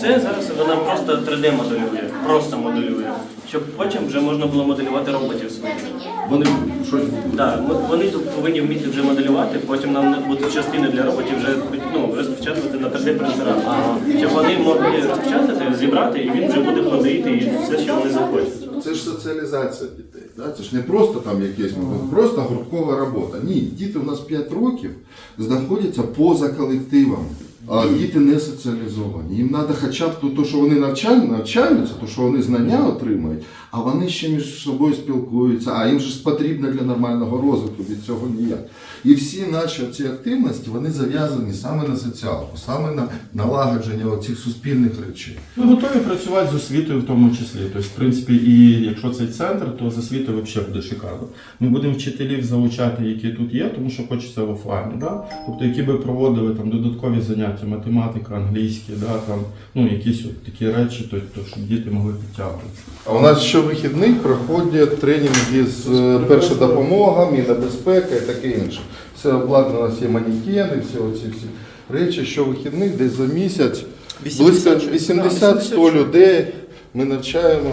Це зараз вона просто 3D моделює, просто моделює, щоб потім вже можна було моделювати роботів своїх. Вони щось Да, вони тут повинні вміти вже моделювати, потім нам будуть частини для роботів вже ну, розпечатувати на 3D принтерах. Щоб вони могли розпечатати, зібрати, і він вже буде ходити і все, що вони захочуть. Це ж соціалізація дітей. Да? Це ж не просто там якесь ну, просто групкова робота. Ні, діти у нас 5 років знаходяться поза колективом. А діти не соціалізовані. Їм треба хоча б то, що вони навчають, навчаються, то, що вони знання отримують, а вони ще між собою спілкуються, а їм ж потрібно для нормального розвитку, від цього ніяк. І всі наші ці активності вони зав'язані саме на соціалку, саме на налагодження оцих суспільних речей. Ми готові працювати з освітою в тому числі. Тобто, в принципі, і якщо цей центр, то з освітою взагалі буде шикарно. Ми будемо вчителів залучати, які тут є, тому що хочеться в офлайні. Да? Тобто, які би проводили там додаткові заняття, математика, англійські, да, там, ну, якісь от такі речі, тобто, щоб діти могли підтягуватися. А у нас щовихідних проходять тренінги з е, перша допомога, міна безпека і таке інше. Все обладнано, є манекени, всі оці всі речі. Щовихідних десь за місяць близько 80-100 людей ми навчаємо